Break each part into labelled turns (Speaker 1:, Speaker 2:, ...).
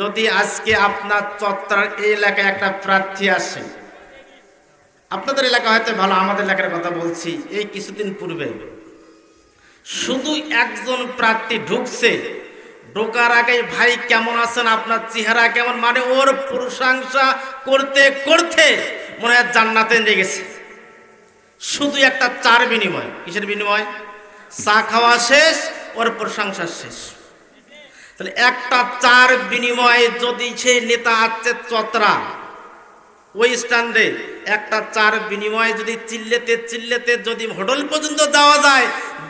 Speaker 1: যদি আজকে আপনার চত্বর এই এলাকায় একটা প্রার্থী আসে, আপনাদের এলাকা হয়তো ভালো, আমাদের এলাকার কথা বলছি, এই কিছুদিন পূর্বে। শুধু একজন প্রার্থী ঢুকছে, ঢোকার আগে ভাই কেমন আছেন, আপনার চেহারা কেমন মানে ওর প্রশংসা করতে করতে মনে হয় জান্নাতে নিয়ে গেছে। শুধু একটা চার বিনিময়, কিসের বিনিময়? চা খাওয়া শেষ, ওর প্রশংসা শেষ। তাহলে একটা চার বিনিময়ে যদি সে নেতা আছে চতরা, ওই স্ট্যান্ডে একটা চার বিনিময়ে যদি চিল্লেতে চিল্লেতে যদি হোটেল পর্যন্ত যাওয়া যায়,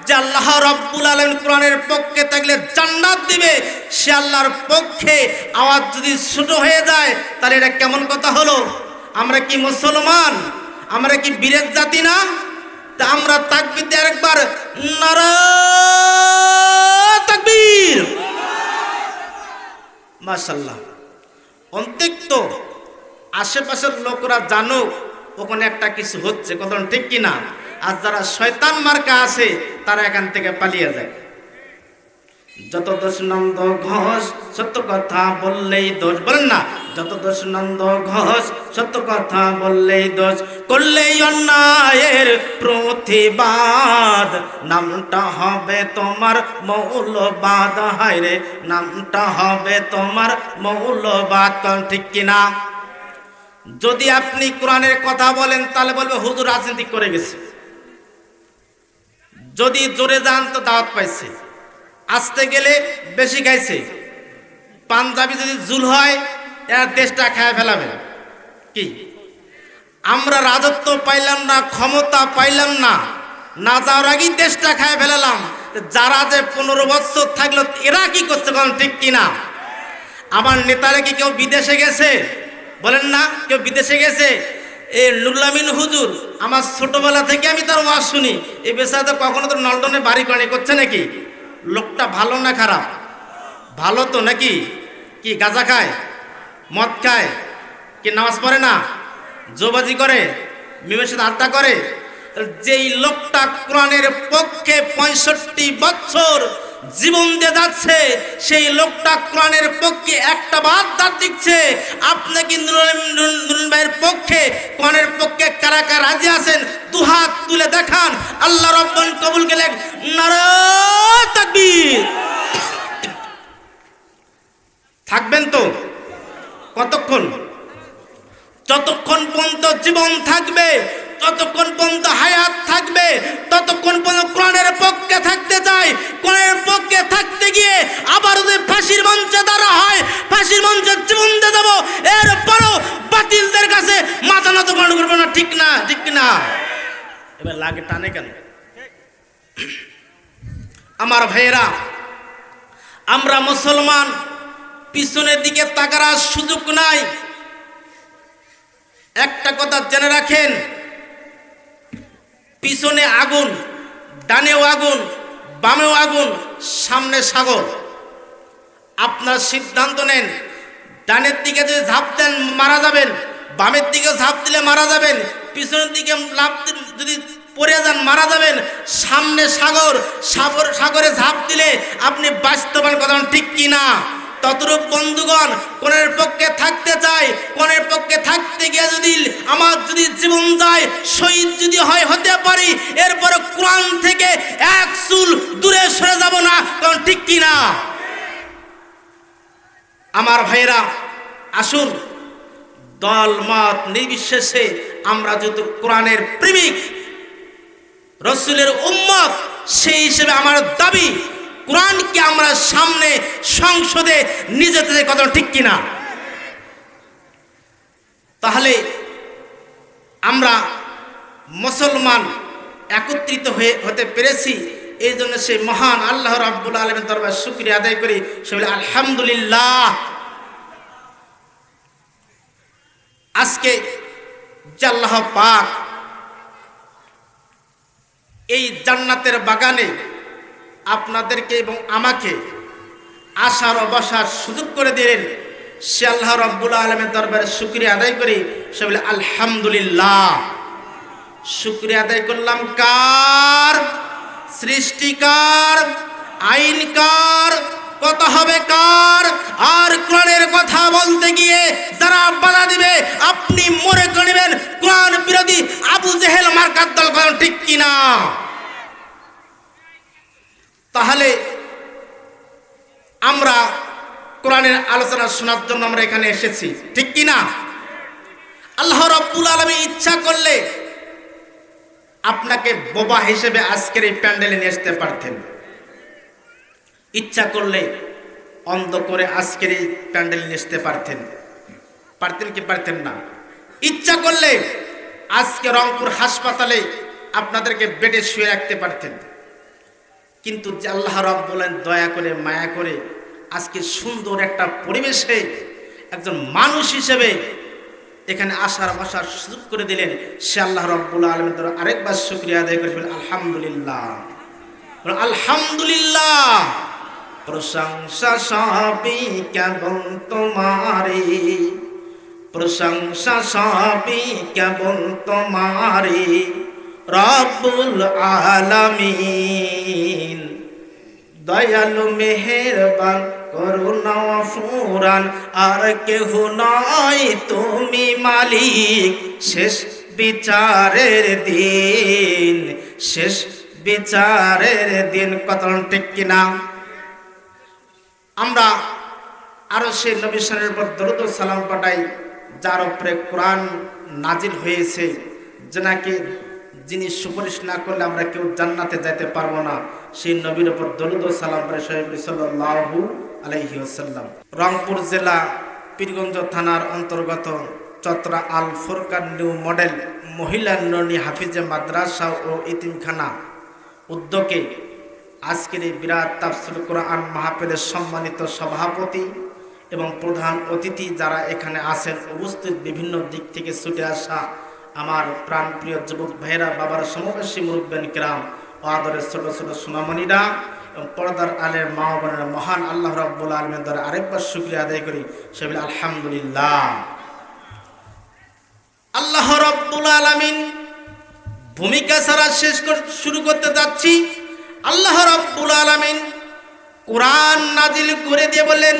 Speaker 1: যে আল্লাহ রব্বুল আলম কোরআনের পক্ষে থাকলে জান্নাত দিবে, সে আল্লাহর পক্ষে আওয়াজ যদি ছোট হয়ে যায়, তাহলে এটা কেমন কথা হলো? আমরা কি মুসলমান? আমরা কি বীরের জাতি না? তা আমরা তাকবির দিয়ে আরেকবার, নারা তাকবীর। মাশাল্লাহ অন্তিক্ত আশেপাশের লোকরা জানুক ওখানে একটা কিছু হচ্ছে, কথা ঠিক কিনা? আর যারা শয়তান মার্কা আছে, তারা এখান থেকে পালিয়ে যায়। যত দোষ নন্দ ঘোষ, সত্য কথা বললেই দোষ। বলেন না যত দোষ নন্দ ঘোষ, সত্য কথা বললেই দোষ, করলেই অন্যায়ের প্রতিবাদ। নামটা হবে তোমার মৌলবাদ। হায়রে, নামটা হবে তোমার মৌলবাদ। ঠিক কিনা যদি আপনি কোরআনের কথা বলেন, তাহলে বলবে, হুজুর রাজনীতি করে গেছে। যদি জোরে যান, তো দাওয়াত পাইছে। আসতে গেলে বেশি খাইছে। পাঞ্জাবি যদি জুল হয় দেশটা খায় ফেলাবে। কি? আমরা রাজত্ব পাইলাম না, ক্ষমতা পাইলাম না না যাওয়ার আগেই দেশটা খায় ফেলালাম। যারা যে পনেরো বছর থাকল, এরা কি করছে কারণ ঠিক কিনা আমার নেতারা কি কেউ বিদেশে গেছে? বলেন না, কেউ বিদেশে গেছে? এ নুরলামিন হুজুর, আমার ছোটবেলা থেকে আমি তার ওয়াজ শুনি। এই বেসায় তো কখনো তো নলডনে বাড়ি বাড়ি করছে নাকি? লোকটা ভালো না খারাপ? ভালো তো নাকি? কি, গাঁজা খায়? মদ খায়, কি নামাজ পড়ে না? জোবাজি করে, মিমের সাথে আড্ডা করে? যেই লোকটা কোরআনের পক্ষে পঁয়ষট্টি বছর জীবন দিয়ে যাচ্ছে, সেই লোকটা কোরআনের পক্ষে একটা বাদ দাঁত দিচ্ছে। আপনি নুরুল ভাইয়ের পক্ষে, কোরআনের পক্ষে কারা কারা রাজি আছেন? দুহাত তুলে দেখান। আল্লাহ রব্বান কবুল গেলেন নারায় থাকবেন তো? কতক্ষণ? যতক্ষণ পর্যন্ত জীবন থাকবে ততক্ষণ পর্যন্ত হায়াত থাকবে, ততক্ষণ পর্যন্ত কোরআনের পক্ষে থাকতে চাই। কোরআনের পক্ষে থাকতে গিয়ে আবার যদি ফাঁসির মঞ্চে দাঁড়া হয়, ফাঁসির মঞ্চে জীবন দিয়ে দেবো, এরপরও বাতিলদের কাছে মাথা নত গ্রহণ করব না, ঠিক না ঠিক না? এবার লাগে টানে কেন? আমার ভাইয়েরা, আমরা মুসলমান পিছনের দিকে তাকার সুযোগ নাই। একটা কথা জেনে রাখেন, পিছনে আগুন, ডানেও আগুন, বামেও আগুন, সামনে সাগর। আপনার সিদ্ধান্ত নেন, ডানের দিকে যদি ঝাঁপ দেন মারা যাবেন, বামের দিকে ঝাঁপ দিলে মারা যাবেন, পিছনের দিকে লাভ যদি পড়ে যান মারা যাবেন, সামনে সাগর সাগর সাগরে ঝাঁপ দিলে আপনি বাস্তবায়ন কথা ঠিক কি না ততরূপ বন্ধুগণ, কোনের পক্ষে থাকতে চাই কোনের পক্ষে থাকতে গিয়ে যদি আমার যদি জীবন যায়, শহীদ যদি হয়, হতে পারি এরপরে কোরআন থেকে এক চুল দূরে সরে যাব না, কারণ ঠিক কি না? আমার ভাইয়েরা, আসুন, দল, মত নির্বিশেষে আমরা যেহেতু কোরআনের প্রেমিক, রসুলের উম্মত, সেই হিসেবে আমার দাবি কোরআনকে আমরা সামনে সংসদে নিজে থেকে কথা ঠিক কিনা? তাহলে আমরা মুসলমান একত্রিত হয়ে হতে পেরেছি, এই জন্য সেই মহান আল্লাহ রাব্বুল আলমের দরবার শুক্রিয়া আদায় করি। সে বলে, আলহামদুলিল্লাহ। আজকে যে আল্লাহ পাক এই জান্নাতের বাগানে আপনাদেরকে এবং আমাকে আসার ও বসার সুযোগ করে দিলেন। সে আল্লাহ রব্বুল আলমের দরবারে শুক্রিয়া আদায় করি। সে বলে, আলহামদুলিল্লাহ। শুক্রিয়া আদায় করলাম কার? সৃষ্টিকার আইনকার কত হবে কার? আর কোরআনের কথা কোরআনের শোনার জন্য আমরা এখানে এসেছি। ঠিক কি না আল্লাহ রব্বুল আলমী ইচ্ছা করলে আপনাকে বোবা হিসেবে আজকের এই প্যান্ডেলে নিয়ে আসতে পারতেন। ইচ্ছা করলে অন্ধ করে আজকের এই প্যান্ডেলে নিয়ে আসতে পারতেন। পারতেন কি পারতেন না? ইচ্ছা করলে আজকে রংপুর হাসপাতালে আপনাদেরকে বেডে শুয়ে রাখতে পারতেন। কিন্তু আল্লাহ রব বলেন দয়া করে, মায়া করে আজকে সুন্দর একটা পরিবেশে একজন মানুষ হিসেবে এখানে আসার বসার সুযোগ করে দিলেন। সে আল্লাহ রব্বুল আলমের দ্বারা আরেকবার শুক্রিয়া আদায় করে ফেলেন আলহামদুলিল্লাহ। আলহামদুলিল্লাহ। প্রশংসা সবই কেবল তোমারে প্রশংসা সবই কেবল তোমারে রব্বুল আলামিন। দয়ালু, মেহেরবান করুণা ফুরান, আর কেহ নয় তুমি মালিক। শেষ বিচারের দিন, শেষ বিচারের দিন। কত ঠিক কিনা? আমরা আরও সে নবিসানের উপর দরুদ সালাম পাঠাই, যার উপরে কোরআন নাজিল হয়েছে, যে নাকি যিনি সুপারিশ না করলে আমরা কেউ জান্নাতে যাইতে পারব না। সেই নবীর উপর দরুদ সালাম পাঠাই সাহেব সাল্লাহু আলাইহি আসাল্লাম রংপুর জেলা, পীরগঞ্জ থানার অন্তর্গত চত্রা আল ফুরকান নিউ মডেল মহিলা ননী হাফিজে মাদ্রাসা ও ইতিমখানা উদ্যোগে আজকের এই বিরাট তাফসিল কোরআন মাহফিলের সম্মানিত সভাপতি এবং প্রধান অতিথি যারা এখানে আছেন, উপস্থিত বিভিন্ন দিক থেকে ছুটে আসা আমার প্রাণপ্রিয় যুবক ভাইয়েরা, বাবার সমবেশী মুরব্বেন কিরাম ও আদরের ছোট ছোট সোনামণিরা পর্দার আলের মা বোনেরা মহান আল্লাহ রাব্বুল আলমের দ্বারা আরেকবার শুক্রিয়া আদায় করি। সেগুলি আলহামদুলিল্লাহ। আল্লাহ রব্বুল আলামিন ভূমিকা ছাড়া শেষ শুরু করতে যাচ্ছি। আল্লাহ রব্বুল আলামিন কোরআন নাজিল করে দিয়ে বললেন,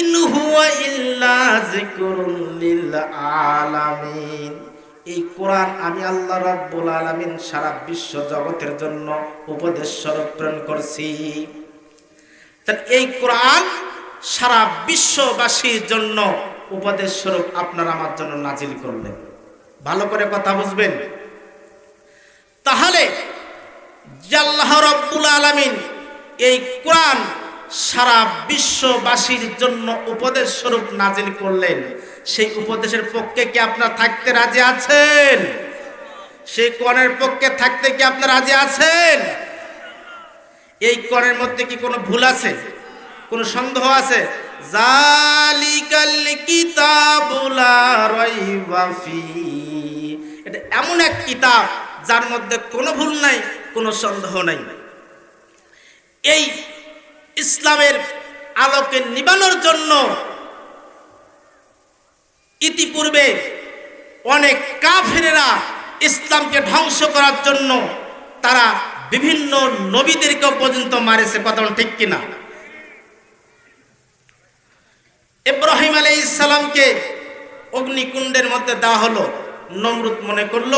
Speaker 1: ইন হুয়া ইল্লা যিকরুল লিল আলামিন। এই কোরআন আমি আল্লাহ রব্বুল আলামিন সারা বিশ্ব জগতের জন্য উপদেশ স্বরূপ প্রেরণ করছি। এই কোরআন সারা বিশ্ববাসীর জন্য উপদেশ স্বরূপ আপনারা আমার জন্য নাজিল করলেন। ভালো করে কথা বুঝবেন? তাহলে যে আল্লাহ রব্বুল আলামিন এই কোরআন সারা বিশ্ববাসীর জন্য উপদেশ স্বরূপ নাজিল করলেন সেই উপদেশের পক্ষে কি আপনারা থাকতে রাজি আছেন? সেই কোরআনের পক্ষে থাকতে কি আপনারা রাজি আছেন? এই কোরআনের মধ্যে কি কোনো ভুল আছে? কোনো সন্দেহ আছে? জালিকাল কিতাবুলা রাইবা ফি। এটা এমন এক কিতাব যার মধ্যে কোনো ভুল নাই, কোনো সন্দেহ নাই। এই ইসলামের আলোকে নিবানোর জন্য ইতিপূর্বে অনেক কাফেরেরা ইসলামকে ধ্বংস করার জন্য তারা বিভিন্ন নবীদেরকে পর্যন্ত মারেছে কথা ঠিক কিনা? ইব্রাহিম আলাই ইসলামকে অগ্নিকুণ্ডের মধ্যে দেওয়া হলো। নমরুদ মনে করল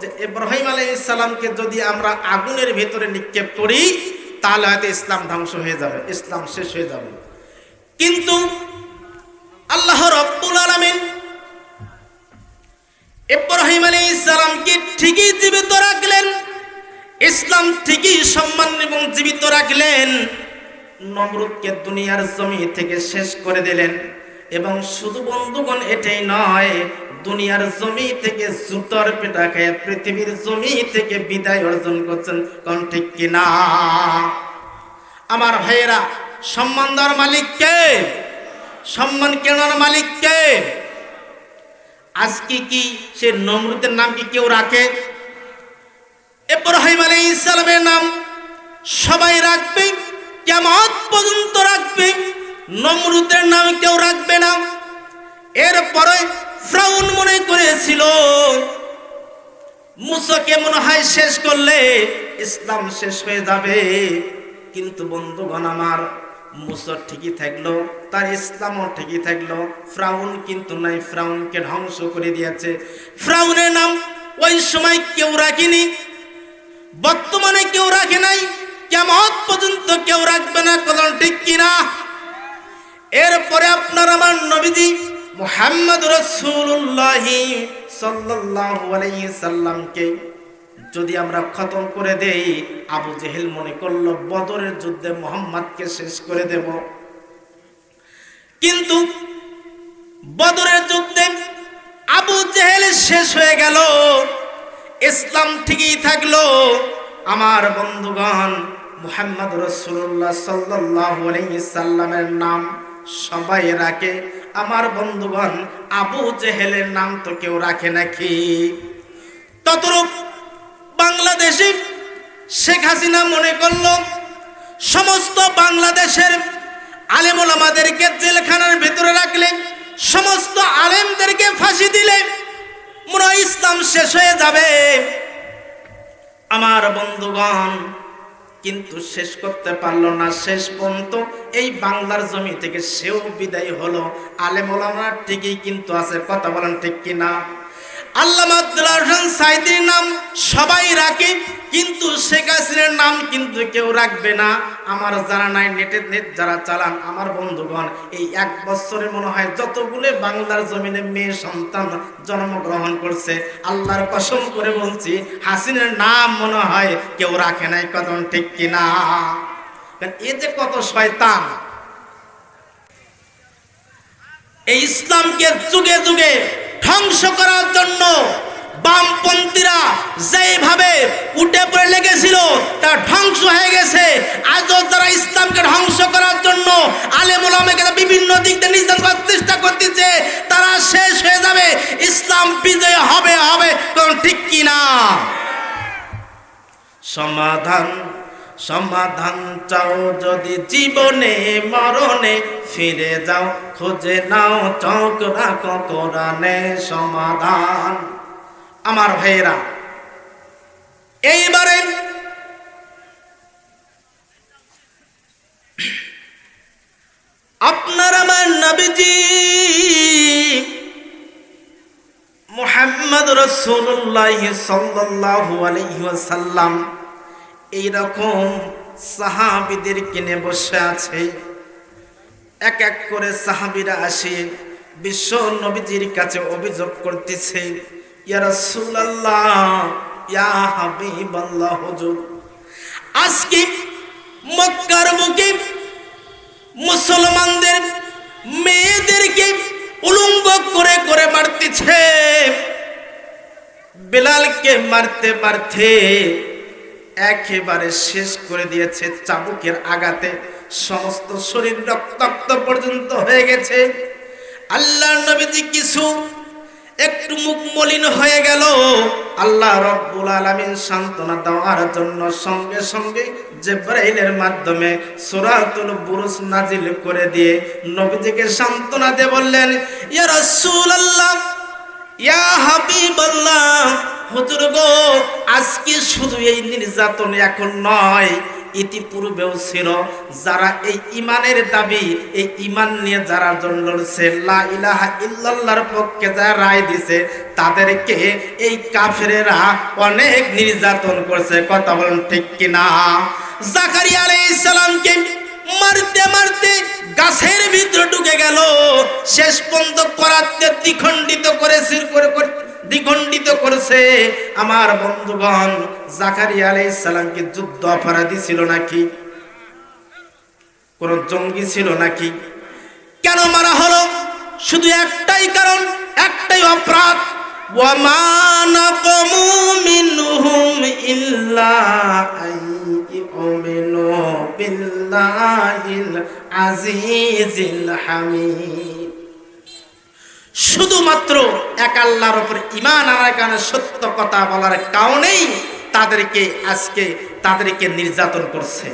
Speaker 1: যে, ইব্রাহিম আলাই ইসলামকে যদি আমরা আগুনের ভেতরে নিক্ষেপ করি, তাহলে হয়তো ইসলাম ধ্বংস হয়ে যাবে, ইসলাম শেষ হয়ে যাবে। কিন্তু আল্লাহ রব্বুল আলামিন ইব্রাহিম আলী ইসলামকে ঠিকই জীবিত রাখলেন? ইসলাম ঠিকই সম্মান এবং জীবিত রাখলেন। নমরুদকে দুনিয়ার জমি থেকে শেষ করে দিলেন। এবং শুধু বন্ধুগণ এটাই নয়, দুনিয়ার জমি থেকে জুতর পেটা খেয়ে পৃথিবীর জমি থেকে বিদায় অর্জন করছেন। কোন ঠিক কিনা আমার ভাইয়েরা সম্মান দেওয়ার মালিক কে সম্মান কেনার মালিক কে আজকে কি সে নমরুদের নাম কি কেউ রাখে? ইব্রাহিম আলী ইসলামের নাম সবাই রাখবে কেমন পর্যন্ত রাখবে, নমরুদের নাম কেউ রাখবে না। এরপরে ফ্রাউন মনে করেছিল মুসাকে মনে হয় শেষ করলে ইসলাম শেষ হয়ে যাবে। কিন্তু বন্ধুগণ আমার মুসর ঠিকই থাকল। তার ইসলামও ঠিকই থাকল। ফ্রাউন কিন্তু নাই, ফ্রাউনকে ধ্বংস করে দিয়েছে। ফ্রাউনের নাম ওই সময় কেউ রাখেনি। বর্তমানে কেউ রাখে নাই। কেমন পর্যন্ত কেউ রাখবে না, কদম ঠিক কিনা? এরপরে আপনার আমার নবীজি মোহাম্মদ রসুল্লাহ সাল্লামকে যদি আমরা খতম করে দেই, আবু জেহেল মনে করল, বদরের যুদ্ধে মোহাম্মদকে শেষ করে দেব। কিন্তু বদরের যুদ্ধে আবু জেহেল শেষ হয়ে গেল। ইসলাম ঠিকই থাকল। আমার বন্ধুগণ, মুহাম্মদ রসুল্লাহ সাল্লাহ সাল্লামের নাম সবাই রাখে। আমার বন্ধুগণ, আবু জেহেলের নাম তো কেউ রাখে নাকি? ততরূপ বাংলাদেশে শেখ হাসিনা মনে করল, সমস্ত বাংলাদেশের আলেমুল আমাদেরকে জেলখানার ভেতরে রাখলে, সমস্ত আলেমদেরকে ফাঁসি দিলে, মনে ইসলাম শেষ হয়ে যাবে। আমার বন্ধুগণ, কিন্তু শেষ করতে পারল না, শেষ পর্যন্ত এই বাংলার জমি থেকে সেও বিদায় হলো। আলেমোলামা ঠিকই কিন্তু আছে, কথা বলেন ঠিক কিনা? আল্লামা আব্দুল্লাহ হোসেন সাইদির নাম সবাই রাখে, কিন্তু শেখ হাসিনার নাম কিন্তু কেউ রাখবে না। আমার যারা নাই নেটে নেট যারা চালান, আমার বন্ধুগণ, এই এক বছরে মনে হয় যতগুলো বাংলার জমিনে মেয়ে সন্তান জন্মগ্রহণ করছে, আল্লাহর কসম করে বলছি, হাসিনের নাম মনে হয় কেউ রাখে নাই, কদম ঠিক কিনা? এ যে কত শয়তান। এই ইসলামকে যুগে যুগে ধ্বংস করার জন্য বামপন্থীরা যেভাবে উঠে পড়ে লেগেছিল তা ধ্বংস হয়ে গেছে। আজও যারা ইসলামকে ধ্বংস করার জন্য আলেমুলামেকে বিভিন্ন দিক দিয়ে নির্যাতন করার চেষ্টা করতেছে, তারা শেষ হয়ে যাবে। ইসলাম বিজয় হবে হবে। কারণ ঠিক কিনা? সমাধান সমাধান চাও যদি জীবনে, মরণে ফিরে যাও, খুঁজে নাও, চোখ রাখো কোরআনে সমাধান। আমার ভাইয়েরা, এইবারে আপনার আমার নবীজি মোহাম্মদ রসুল্লাহ সাল্লাল্লাহু আলাইহি ওয়াসাল্লাম এইরকম সাহাবিদের কিনে বসে আছে। এক এক করে সাহাবিরা আসে, বিশ্ব নবীজির কাছে অভিযোগ করতেছে আজকে মুসলমানদের মেয়েদেরকে উলঙ্গ করে করে মারতেছে। বেলালকে মারতে মারতে একেবারে শেষ করে দিয়েছে চাবুকের আঘাতে। সমস্ত শরীর রক্তাক্ত পর্যন্ত হয়ে গেছে। আল্লাহ নবীজি কিছু একটু মুখ মলিন হয়ে গেল। আল্লাহ রব্বুল আলামিন সান্ত্বনা দেওয়ার জন্য সঙ্গে সঙ্গে জেব্রাইলের মাধ্যমে সূরাতুল বুরুজ নাজিল করে দিয়ে নবীজিকে সান্ত্বনা দিয়ে বললেন, ইয়া রাসূলুল্লাহ ইয়া হাবিবাল্লাহ, হুজুর গো, আজকে শুধু এই নির্যাতন এখন নয়, ইতিপূর্বেও ছিল, যারা এই ইমানের দাবি, এই ইমান নিয়ে যারা লড়ছে লা ইল্লাল্লাহর পক্ষে যারা রায় দিছে, তাদেরকে এই কাফেরেরা অনেক নির্যাতন করছে, কথা বলেন ঠিক কিনা? জাকারিয়া আলাইহিস সালামকে মারতে মারতে গাছের ভিতরে ঢুকে গেল। শেষ পর্যন্ত করাতে দ্বিখণ্ডিত করে করে দ্বিখণ্ডিত করেছে। আমার বন্ধুগণ, জাকারিয়া আলাইহিস সালামকে যুদ্ধ অপরাধী ছিল নাকি? কোন জঙ্গি ছিল নাকি? কেন মারা হলো? শুধু একটাই কারণ, একটাই অপরাধ। وما نقموا منهم إلا أن يؤمنوا بالله العزيز الحميد শুধুমাত্র এক আল্লাহর উপর ইমান আনার কারণে সত্য কথা বলার কারণেই তাদেরকে আজকে তাদেরকে নির্যাতন করছে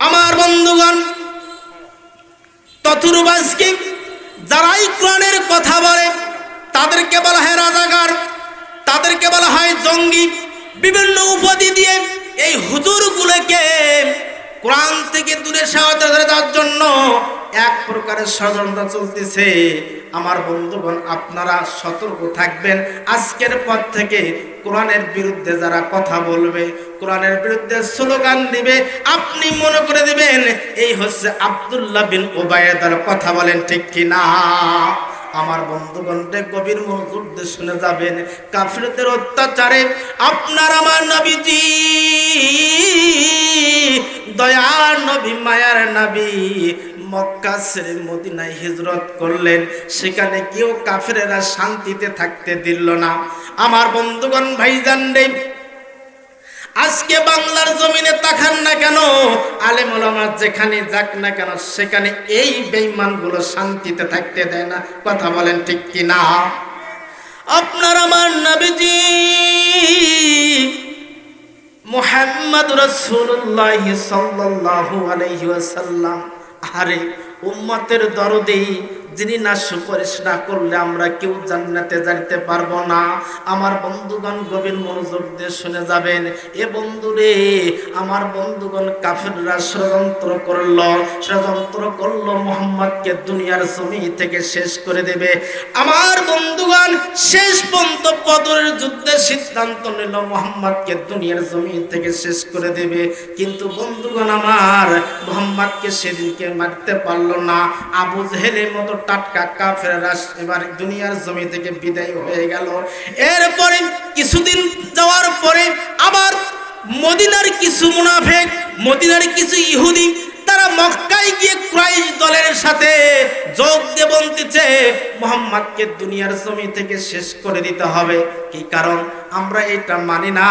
Speaker 1: আমার বন্ধুগণ তথুরবাজকে যারাই কোরআনের কথা বলে তাদেরকে বলা হয় রাজাগার তাদেরকে বলা হয় জঙ্গি, বিভিন্ন উপাধি দিয়ে এই হুজুরগুলোকে কোরআন থেকে দূরে সাহায্য দেওয়ার জন্য। এক প্রকারের ষড়যন্ত্র চলতেছে। আমার বন্ধুগণ, আপনারা সতর্ক থাকবেন। আজকের পর থেকে কোরআনের বিরুদ্ধে যারা কথা বলবে, কোরআনের বিরুদ্ধে স্লোগান দিবে, আপনি মনে করে দিবেন, এই হচ্ছে আব্দুল্লাহ বিন ওবায়দার কথা বলেন ঠিক কি না আমার বন্ধুগণকে গভীর দিয়ে শুনে যাবেন। কাফিরদের অত্যাচারে আপনার আমার নবীজি। দয়ার নবী, মায়ার নবী মক্কা ছেড়ে মদিনায় হিজরত করলেন। সেখানে কেউ কাফেরেরা শান্তিতে থাকতে দিল না। আমার বন্ধুগণ, ভাইজান রে আজকে বাংলার জমিনে তাকান না কেন? আলেম ওলামা যেখানে যাক না কেন, সেখানে এই বেঈমানগুলো শান্তিতে থাকতে দেয় না। কথা বলেন ঠিক কি না আপনার আমার নবীজি মোহাম্মদ রসুল্লাহ সাল্লাল্লাহু আলাইহি ওয়াসাল্লাম আরে উম্মতের দরদেই যিনি না সুপারিশ না করলে আমরা কেউ জান্নাতে যাইতে পারব না। আমার বন্ধুগণ গভীর মনোযোগ দিয়ে শুনে যাবেন, এ বন্ধুরে আমার বন্ধুগণ কাফেররা ষড়যন্ত্র করল। ষড়যন্ত্র করল মোহাম্মদকে দুনিয়ার জমি থেকে শেষ করে দেবে। আমার বন্ধুগণ শেষ পর্যন্ত পদরের যুদ্ধে সিদ্ধান্ত নিল, মোহাম্মদকে দুনিয়ার জমি থেকে শেষ করে দেবে। কিন্তু বন্ধুগণ আমার, মোহাম্মদকে সেদিনকে মারতে পারল না, আবু জেহেলের মতো টাটকা কাফেররা এবার দুনিয়ার জমি থেকে বিদায় হয়ে গেল। এরপরে কিছুদিন যাওয়ার পরে আবার মদিনার কিছু মুনাফেক, মদিনার কিছু ইহুদি, তারা মক্কায় গিয়ে ক্রাইশ দলের সাথে যোগ দিয়ে বলতেছে মোহাম্মদকে দুনিয়ার জমি থেকে শেষ করে দিতে হবে। কি কারণ? আমরা এটা মানি না।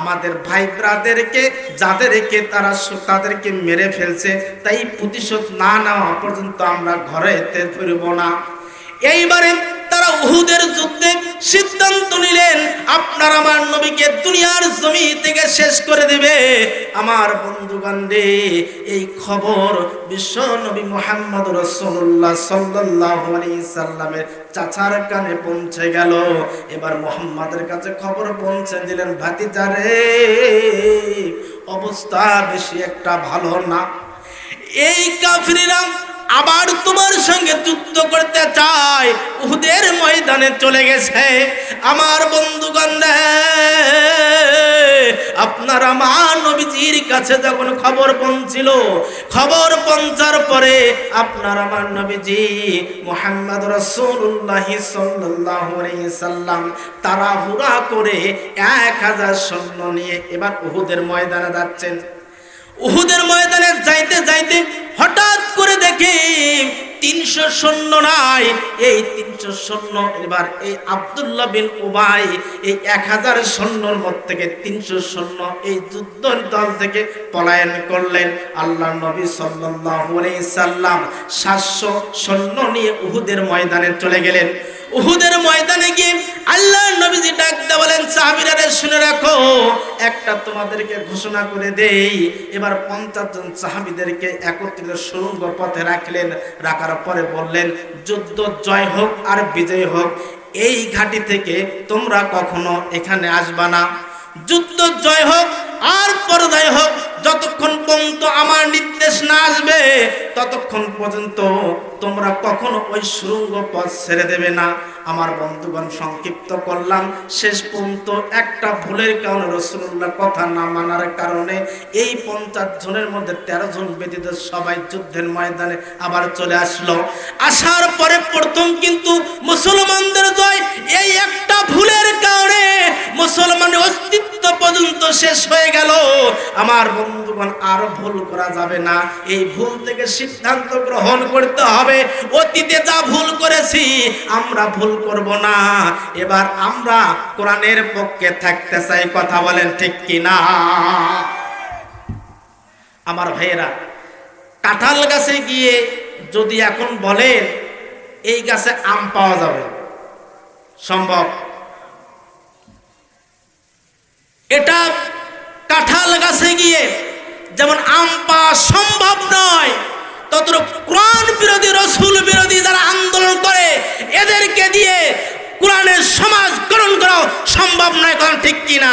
Speaker 1: আমাদের ভাই ব্রাদেরকে, যাদেরকে তারা তাদেরকে মেরে ফেলছে, তাই প্রতিশোধ না নেওয়া পর্যন্ত আমরা ঘরে এতে ফিরব না। এইবারে উহুদের যুদ্ধে সিদ্ধান্ত নিলেন, আপনার আমার নবীকে দুনিয়ার জমি থেকে শেষ করে দেবে। আমার বন্ধুগণ রে, এই খবর বিশ্ব নবী মোহাম্মদ রসুল্লাহ আলাইহি সাল্লামের চাচার কানে পৌঁছে গেল। এবার মোহাম্মদের কাছে খবর পৌঁছে দিলেন ভাতিজারে অবস্থা বেশি একটা ভালো না। এই কাফরিরা আবার তোমার সঙ্গে যুদ্ধ করতে চায় উহুদের ময়দানে চলে গেছে। আমার বন্ধুগণ আপনার আমার নবীজির কাছে যখন খবর পৌঁছিল, খবর পৌঁছার পরে আপনার আমার নবীজি মোহাম্মদ রসুল্লাহ সাল্লাম তাড়াহুড়া করে এক হাজার সৈন্য নিয়ে এবার উহুদের ময়দানে যাচ্ছেন। উহুদের ময়দানে যাইতে যাইতে হঠাৎ করে দেখি তিনশো সৈন্য নাই। এই তিনশো সৈন্য, এবার এই আবদুল্লা বিন উবাই এই এক হাজার সৈন্যর মধ্যে থেকে তিনশো সৈন্য এই যুদ্ধ দল থেকে পলায়ন করলেন। আল্লাহ নবী আলাইহি সাল্লাম সাতশো সৈন্য নিয়ে উহুদের ময়দানে চলে গেলেন। উহুদের ময়দানে গিয়ে আল্লাহ নবীজি ডাকতে বলেন, সাহাবীরারে শুনে রাখো, একটা তোমাদেরকে ঘোষণা করে দেই। এবার পঞ্চাশ জন সাহাবীদেরকে একত্রিত সুরঙ্গ পথে রাখলেন, রাখার পরে বললেন, যুদ্ধ জয় হোক আর বিজয় হোক, এই ঘাটি থেকে তোমরা কখনো এখানে আসবা না। যুদ্ধ জয় হোক আর পরাজয় হোক, যতক্ষণ পর্যন্ত আমার নির্দেশ না আসবে, ততক্ষণ পর্যন্ত তোমরা কখনো ওই সুরঙ্গ পথ ছেড়ে দেবে না। আমার বন্ধুগণ সংক্ষিপ্ত করলাম। শেষ পর্যন্ত একটা ভুলের কারণে রসুল্লাহ কথা না মানার কারণে এই পঞ্চাশ জনের মধ্যে তেরো জন ব্যতীত সবাই যুদ্ধের ময়দানে আবার চলে আসলো। আসার পরে প্রথম কিন্তু মুসলমানদের জয়, এই একটা ভুলের কারণে মুসলমানের অস্তিত্ব পর্যন্ত শেষ হয়ে গেল। আমার বন্ধুগণ, আর ভুল করা যাবে না। এই ভুল থেকে সিদ্ধান্ত গ্রহণ করতে হবে। অতীতে যা ভুল করেছি আমরা ভুল করব না। এবার আমরা কোরআনের পক্ষে থাকতে চাই, কথা বলেন ঠিক কি না আমার ভাইয়েরা, কাঁঠাল গাছে গিয়ে যদি এখন বলেন, এই গাছে আম পাওয়া যাবে। সম্ভব? এটা কাঁঠাল গাছে গিয়ে যেমন আম পাওয়া সম্ভব নয় তত কোরআন বিরোধী, রসুল বিরোধী যারা আন্দোলন করে, এদেরকে দিয়ে কোরআনের সমাজ গ্রহণ করাও সম্ভব নয় কারণ ঠিক কিনা?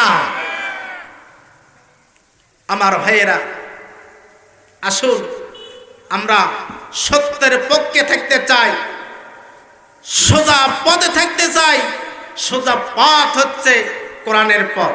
Speaker 1: আমার ভাইয়েরা, আসুন, আমরা সত্যের পক্ষে থাকতে চাই, সোজা পথে থাকতে চাই, সোজা পথ হচ্ছে কোরআনের পথ।